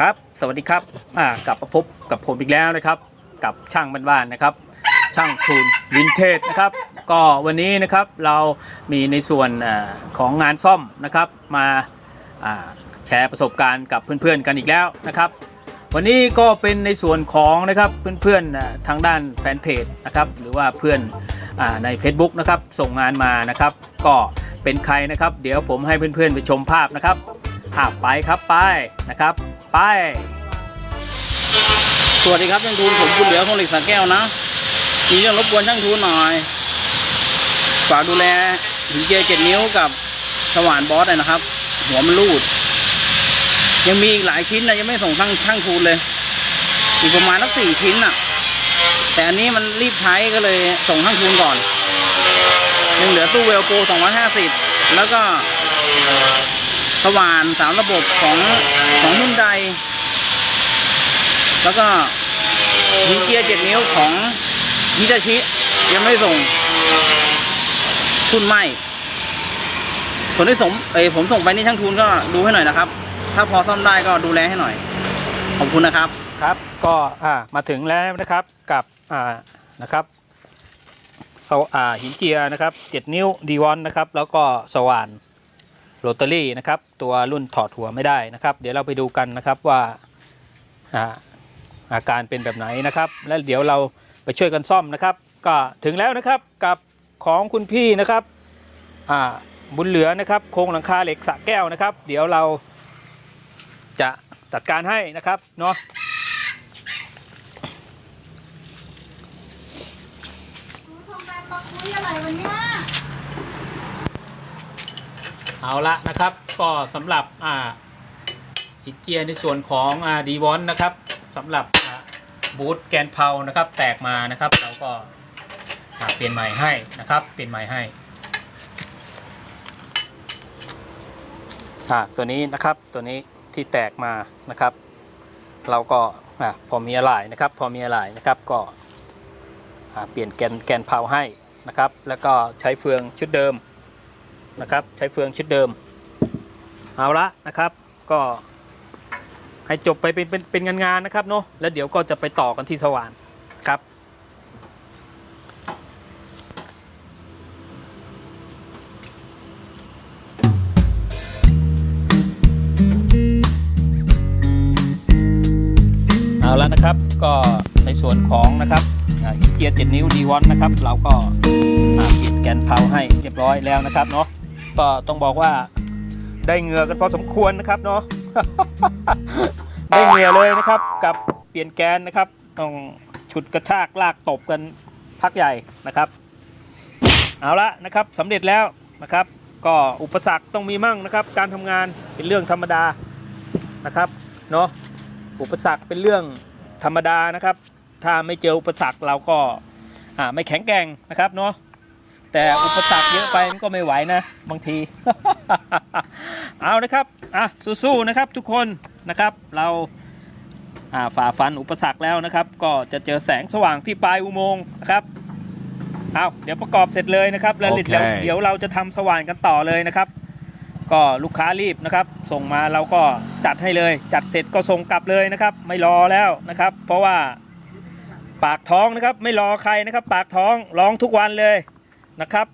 ครับ สวัสดีครับอ่ากลับมาพบกับผมอีกแล้วนะครับ กับช่างบ้านๆนะครับ ช่างทูนวินเทจนะครับ ก็วันนี้นะครับเรามีในส่วนอของงานซ่อมนะครับ มาแชร์ประสบการณ์กับเพื่อนๆกันอีกแล้วนะครับ วันนี้ก็เป็นในส่วนของนะครับเพื่อนๆอ่าทางด้านแฟนเพจนะครับ หรือว่าเพื่อนอใน Facebook นะครับ ส่งงานมานะครับ ก็เป็นใครนะครับ เดี๋ยวผมให้เพื่อนๆไปชมภาพนะครับอ่าไปครับไปนะครับ ไป สวัสดีครับช่างทูนผมคุณเหลือของเหล็กสาแก้วนะ มีเรื่องรบกวนช่างทูนหน่อย ฝากดูแลหินเจียเจ็ดนิ้วกับสว่านบอสหน่อยนะครับ หัวมันรูด ยังมีอีกหลายชิ้นนะยังไม่ส่งช่างช่างทูนเลย อีกประมาณสักสี่ชิ้นน่ะ แต่อันนี้มันรีบใช้ก็เลยส่งช่างทูนก่อนยังเหลือตู้เวลโปรสองร้อยห้าสิบแล้วก็ สว่านสามระบบของของหุ่นใด แล้วก็หินเกียร์เจ็ดนิ้วของฮิตาชิยังไม่ส่งทุนไหมส่วนที่สมเอยผมส่งไปนี่ช่างทุนก็ดูให้หน่อยนะครับ ถ้าพอซ่อมได้ก็ดูแลให้หน่อย ขอบคุณนะครับ ครับ ก็อ่ามาถึงแล้วนะครับกับอ่านะครับสวอ่าหินเจียนะครับ 7 นิ้วดีวอนนะครับ แล้วก็สว่าน โรตารี่นะครับตัวรุ่นถอดหัวไม่ได้นะครับ เดี๋ยวเราไปดูกันนะครับว่าอาการเป็นแบบไหนนะครับ แล้วเดี๋ยวเราไปช่วยกันซ่อมนะครับ ก็ถึงแล้วนะครับกับของคุณพี่นะครับบุญเหลือนะครับโครงหลังคาเหล็กสระแก้วนะครับ เดี๋ยวเราจะจัดการให้นะครับเนาะทำการปักคุยอะไรวะเนี่ย เอาละนะครับก็สำหรับอ่าหินเจียในส่วนของอ่าดีวอนนะครับสำหรับบูทแกนเพานะครับ แตกมานะครับเราก็อ่าเปลี่ยนใหม่ให้นะครับเปลี่ยนใหม่ให้อ่าตัวนี้นะครับตัวนี้ที่แตกมานะครับ เราก็อ่าพอมีอะไรนะครับ พอมีอะไรนะครับก็อ่าเปลี่ยนแกนแกนเพาให้นะครับ แล้วก็ใช้เฟืองชุดเดิม นะครับ ใช้เฟืองชุดเดิม เอาละนะครับ ก็ให้จบไปเป็นเป็นเป็นงานงานนะครับเนาะแล้วเดี๋ยวก็จะไปต่อกันที่สว่านครับเอาแล้วนะครับก็ในส่วนของนะครับอ่าเกียร์7นิ้วดีวอนนะครับ เราก็เปลี่ยนแกนเพาให้เรียบร้อยแล้วนะครับเนาะ ก็ต้องบอกว่าได้เหงื่อกันพอสมควรนะครับเนาะได้เหงื่อเลยนะครับ กับเปลี่ยนแกนนะครับ ต้องฉุดกระชากลากตบกันพักใหญ่นะครับ เอาละนะครับสำเร็จแล้วนะครับ ก็อุปสรรคต้องมีมั่งนะครับ การทำงานเป็นเรื่องธรรมดานะครับเนาะอุปสรรคเป็นเรื่องธรรมดานะครับ ถ้าไม่เจออุปสรรคเราก็ไม่แข็งแกร่งนะครับเนาะ แต่อุปสรรคเยอะไปมันก็ไม่ไหวนะ บางที เอานะครับอะสู้ๆนะครับ ทุกคนนะครับ เราอ่าฝ่าฟันอุปสรรคแล้วนะครับ ก็จะเจอแสงสว่างที่ปลายอุโมงค์นะครับเอาเดี๋ยวประกอบเสร็จเลยนะครับแล้วโอเคเดี๋ยวเดี๋ยวเราจะทำสว่านกันต่อเลยนะครับ ก็ลูกค้ารีบนะครับ ส่งมาเราก็จัดให้เลย จัดเสร็จก็ส่งกลับเลยนะครับ ไม่รอแล้วนะครับ เพราะว่าปากท้องนะครับ ไม่รอใครนะครับ ปากท้องร้องทุกวันเลย นะครับ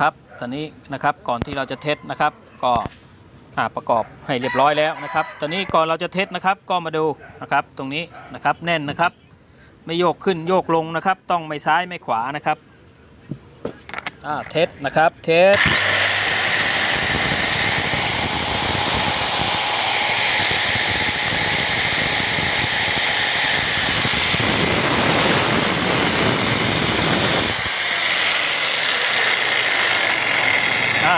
ครับตอนนี้นะครับก่อนที่เราจะเทสนะครับ ก็อ่าประกอบให้เรียบร้อยแล้วนะครับ ตอนนี้ก่อนเราจะเทสนะครับ ก็มาดูนะครับ ตรงนี้นะครับแน่นนะครับ ไม่โยกขึ้นโยกลงนะครับ ต้องไม่ซ้ายไม่ขวานะครับอ่าเทสนะครับเทส อ่า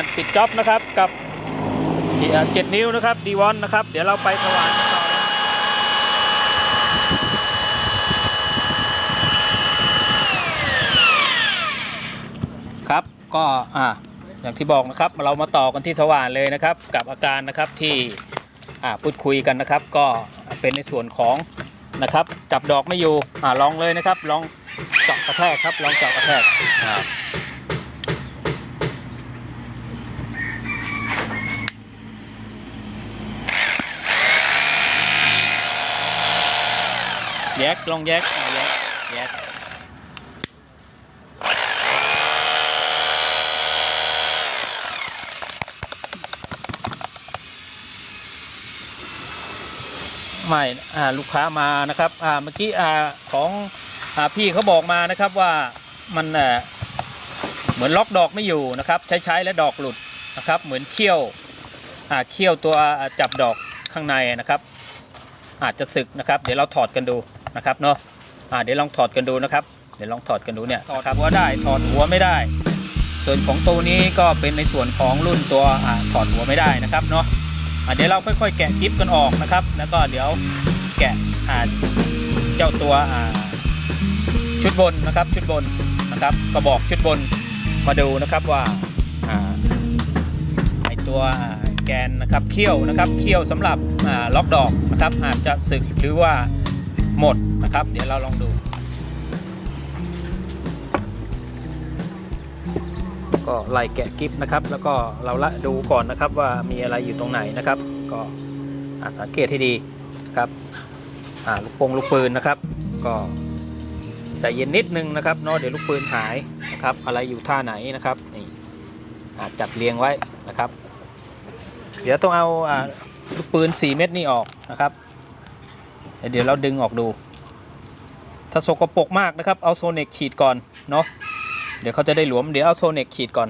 เป็นอันปิดจ็อบนะครับกับเจ็ดนิ้วนะครับดีวอนนะครับ เดี๋ยวเราไปสว่านกันต่อครับก็อ่าอย่างที่บอกนะครับเรามาต่อกันที่สว่านเลยนะครับ กับอาการนะครับที่อ่าพูดคุยกันนะครับ ก็เป็นในส่วนของนะครับจับดอกไม่อยู่อ่าลองเลยนะครับลองเจาะกระแทกครับลองเจาะกระแทกอ่า แยกลองแยกแยกแยกไม่อ่าลูกค้ามานะครับเมื่อกี้ของอพี่เขาบอกมานะครับว่ามันเหมือนล็อกดอกไม่อยู่นะครับ ใช้ใช้แล้วดอกหลุดนะครับ เหมือนเขี้ยวเขี้ยวตัวจับดอกข้างในนะครับ อาจจะสึกนะครับ เดี๋ยวเราถอดกันดู นะครับเนาะอ่าเดี๋ยวลองถอดกันดูนะครับ เดี๋ยวลองถอดกันดูเนี่ยถอดหัวได้ถอดหัวไม่ได้ ส่วนของตัวนี้ก็เป็นในส่วนของรุ่นตัวอ่าถอดหัวไม่ได้นะครับเนาะอ่าเดี๋ยวเราค่อยๆ แกะกิฟกันออกนะครับ แล้วก็เดี๋ยวแกะอ่าเจ้าตัวอ่าชุดบนนะครับชุดบนนะครับกระบอกชุดบนมาดูนะครับว่าอ่าไอตัวอ่าแกนนะครับเขี้ยวนะครับเขี้ยวสำหรับอ่าล็อกดอกนะครับอาจจะสึกหรือว่า หมดนะครับ เดี๋ยวเราลองดู ก็ไล่แกะกิฟนะครับ แล้วก็เราละดูก่อนนะครับว่ามีอะไรอยู่ตรงไหนนะครับ ก็อาสังเกตให้ดีครับอาลูกปงลูกปืนนะครับ ก็ใจเย็นนิดนึงนะครับเนาะเดี๋ยวลูกปืนหายนะครับ อะไรอยู่ท่าไหนนะครับนี่อาจัดเรียงไว้นะครับ เดี๋ยวต้องเอาอาลูกปืน 4 เม็ดนี่ออกนะครับ เดี๋ยวเราดึงออกดู ถ้าสกปรกมากนะครับ เอาโซเนกฉีดก่อนเนาะ เดี๋ยวเขาจะได้หลวม เดี๋ยวเอาโซเนกฉีดก่อน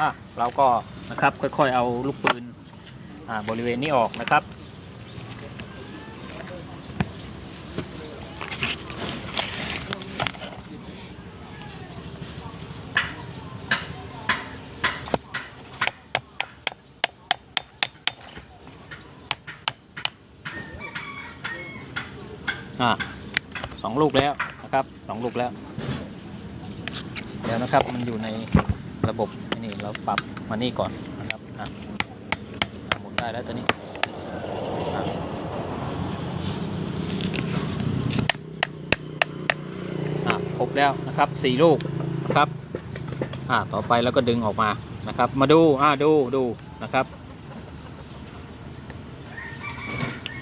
อะเราก็นะครับค่อยๆเอาลูกปืนอ่าบริเวณนี้ออกนะครับ อะสองลูกแล้วนะครับสองลูกแล้วเดี๋ยวนะครับมันอยู่ในระบบนี่เราปรับมานี่ก่อนนะครับอะหมุนได้แล้วตอนนี้อะอะครบแล้วนะครับสี่ลูกนะครับอะต่อไปแล้วก็ดึงออกมานะครับ มาดูอะดูดูนะครับ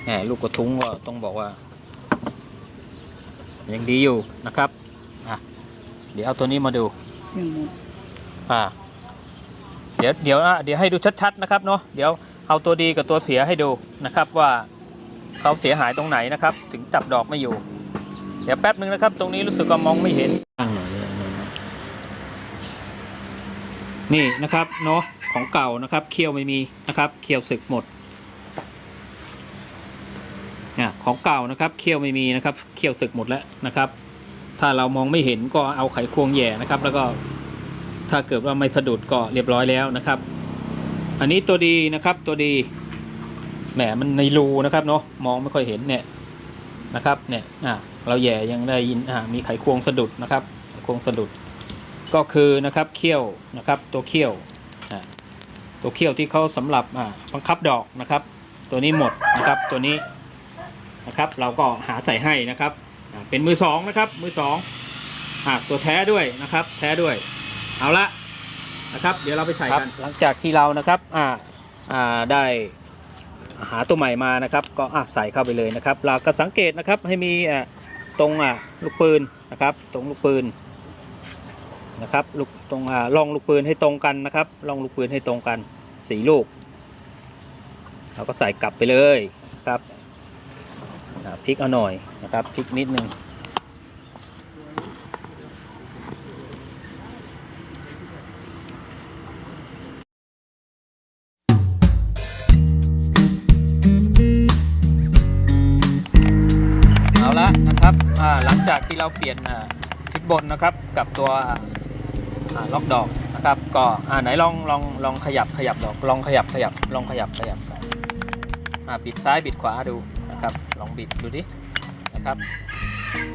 แหมลูกกระทุ้งก็ต้องบอกว่า ยังดีอยู่นะครับอะเดี๋ยวเอาตัวนี้มาดูยังหมดอ่าเดี๋ยวเดี๋ยวอะเดี๋ยวให้ดูชัดๆนะครับเนาะเดี๋ยวเอาตัวดีกับตัวเสียให้ดูนะครับว่าเขาเสียหายตรงไหนนะครับ ถึงจับดอกไม่อยู่ เดี๋ยวแป๊บนึงนะครับ ตรงนี้รู้สึกว่ามองไม่เห็นนี่นะครับเนาะของเก่านะครับเคี้ยวไม่มีนะครับเคี้ยวสึกหมด อะของเก่านะครับเคี้ยวไม่มีนะครับเคี้ยวสึกหมดแล้วนะครับ ถ้าเรามองไม่เห็นก็เอาไขควงแย่นะครับ แล้วก็ถ้าเกิดว่าไม่สะดุดก็เรียบร้อยแล้วนะครับ อันนี้ตัวดีนะครับตัวดีแหมมันในรูนะครับเนาะมองไม่ค่อยเห็นเนี่ยนะครับเนี่ยอะเราแย่ยังได้ยินอ่ามีไขควงสะดุดนะครับไขควงสะดุด ก็คือนะครับเขี้ยวนะครับ ตัวเขี้ยวอะตัวเขี้ยวที่เขาสำหรับอ่าบังคับดอกนะครับ ตัวนี้หมดนะครับตัวนี้ นะครับ เราก็หาใส่ให้นะครับอ่าเป็นมือสองนะครับ มือสองอ่าตัวแท้ด้วยนะครับ แท้ด้วย เอาละนะครับ เดี๋ยวเราไปใส่กันหลังจากที่เรานะครับอ่าอ่าได้หาตัวใหม่มานะครับ ก็อะใส่เข้าไปเลยนะครับ เราก็สังเกตนะครับให้มีอ่าตรงอ่าลูกปืนนะครับ ตรงลูกปืนนะครับลูกตรงอ่าลองลูกปืนให้ตรงกันนะครับลองลูกปืนให้ตรงกันสีลูกเราก็ใส่กลับไปเลยครับอ่า พลิกเอาหน่อยนะครับพลิกนิดนึงเอาละนะครับหลังจากที่เราเปลี่ยนทิศบนนะครับกับตัวล็อกดอกนะครับก็อ่าไหนลองลองลองขยับขยับดอกลองขยับขยับลองขยับขยับอ่าบิดซ้ายบิดขวาดู ลองบิดดูดินะครับ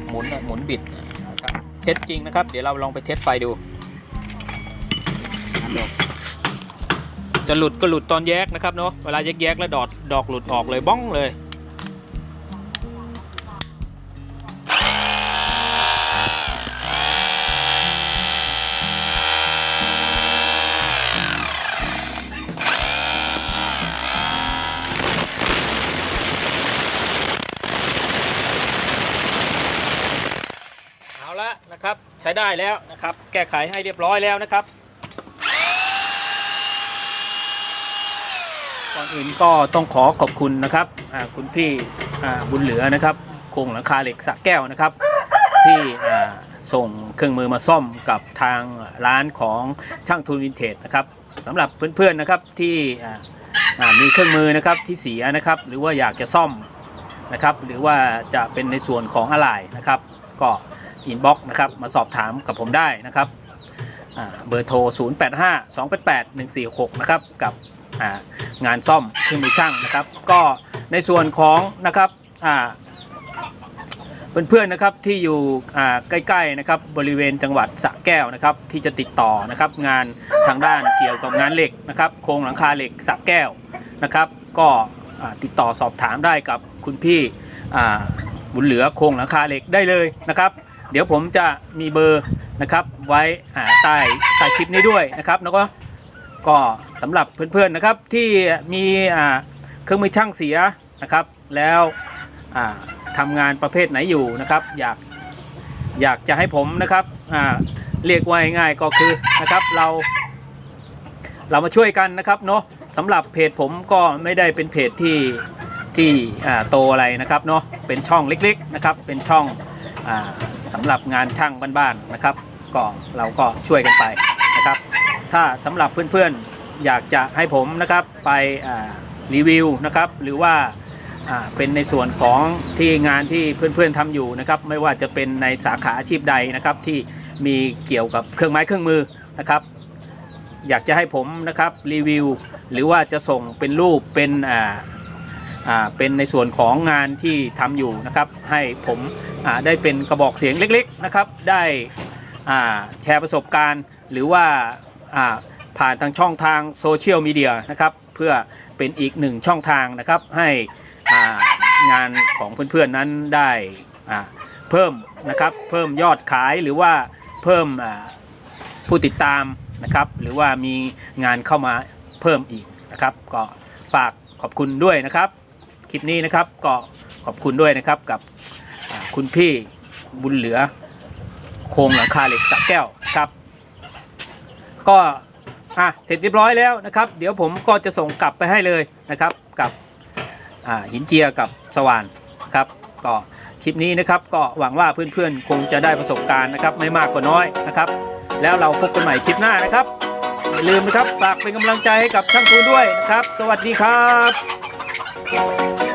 หมุนน่ะหมุนบิดนะครับเทสจริงนะครับ เดี๋ยวเราลองไปเทสไฟดูจะหลุดก็หลุดตอนแยกนะครับเนาะเวลาแยกแยกๆแล้วดอกดอกหลุดออกเลยบ้องเลย ได้แล้วนะครับ แก้ไขให้เรียบร้อยแล้วนะครับ ก่อนอื่นก็ต้องขอขอบคุณนะครับคุณพี่บุญเหลือนะครับโครงหลังคาเหล็กสะแก้วนะครับ ที่ส่งเครื่องมือมาซ่อมกับทางร้านของช่างทูนวินเทจนะครับสำหรับเพื่อนๆนะครับที่มีเครื่องมือนะครับที่เสียนะครับหรือว่าอยากจะซ่อมนะครับหรือว่าจะเป็นในส่วนของอะไหล่นะครับ ก็ อินบ็อกนะครับมาสอบถามกับผมได้นะครับเบอร์โทร 085 288 1466 นะครับกับงานซ่อมเครื่องมือช่างนะครับ ก็ในส่วนของนะครับเพื่อนๆนะครับที่อยู่ใกล้ๆนะครับบริเวณจังหวัดสระแก้วนะครับที่จะติดต่อนะครับงานทางด้านเกี่ยวกับงานเหล็กนะครับโครงหลังคาเหล็กสระแก้วนะครับ ก็ติดต่อสอบถามได้กับคุณพี่บุญเหลือโครงหลังคาเหล็กได้เลยนะครับ เดี๋ยวผมจะมีเบอร์นะครับไว้ใต้ใต้คลิปนี้ด้วยนะครับแล้วก็ก็สำหรับเพื่อนๆนะครับที่มีเครื่องมือช่างเสียนะครับ แล้วทำงานประเภทไหนอยู่นะครับ อยากอยากจะให้ผมนะครับเรียกว่าง่ายก็คือนะครับเรา เรามาช่วยกันนะครับเนาะสำหรับเพจผมก็ไม่ได้เป็นเพจที่ที่โตอะไรนะครับเนาะเป็นช่องเล็กๆนะครับเป็นช่อง สำหรับงานช่างบ้านๆนะครับ ก็เราก็ช่วยกันไปนะครับ ถ้าสำหรับเพื่อนๆอยากจะให้ผมนะครับไปรีวิวนะครับหรือว่าเป็นในส่วนของที่งานที่เพื่อนๆทำอยู่นะครับไม่ว่าจะเป็นในสาขาอาชีพใดนะครับที่มีเกี่ยวกับเครื่องไม้เครื่องมือนะครับ อยากจะให้ผมนะครับรีวิว หรือว่าจะส่งเป็นรูปเป็นอ่า เป็นในส่วนของงานที่ทำอยู่นะครับ ให้ผมได้เป็นกระบอกเสียงเล็กๆนะครับ ได้แชร์ประสบการณ์ หรือว่าผ่านทางช่องทางโซเชียลมีเดียนะครับ เพื่อเป็นอีกหนึ่งช่องทางนะครับ ให้งานของเพื่อนๆนั้นได้เพิ่มนะครับ เพิ่มยอดขายหรือว่าเพิ่มผู้ติดตามนะครับ หรือว่ามีงานเข้ามาเพิ่มอีกนะครับ ก็ฝากขอบคุณด้วยนะครับ คลิปนี้นะครับก็ขอบคุณด้วยนะครับกับคุณพี่บุญเหลือ โครงหลังคาเหล็กสักแก้วครับ ก็อะเสร็จเรียบร้อยแล้วนะครับ เดี๋ยวผมก็จะส่งกลับไปให้เลยนะครับกับหินเจียกับสว่านครับก็คลิปนี้นะครับก็หวังว่าเพื่อนๆ คงจะได้ประสบการณ์นะครับไม่มากก็น้อยนะครับ แล้วเราพบกันใหม่คลิปหน้านะครับอย่าลืมนะครับฝากเป็นกำลังใจให้กับช่างทูนด้วยนะครับ สวัสดีครับ Thank you.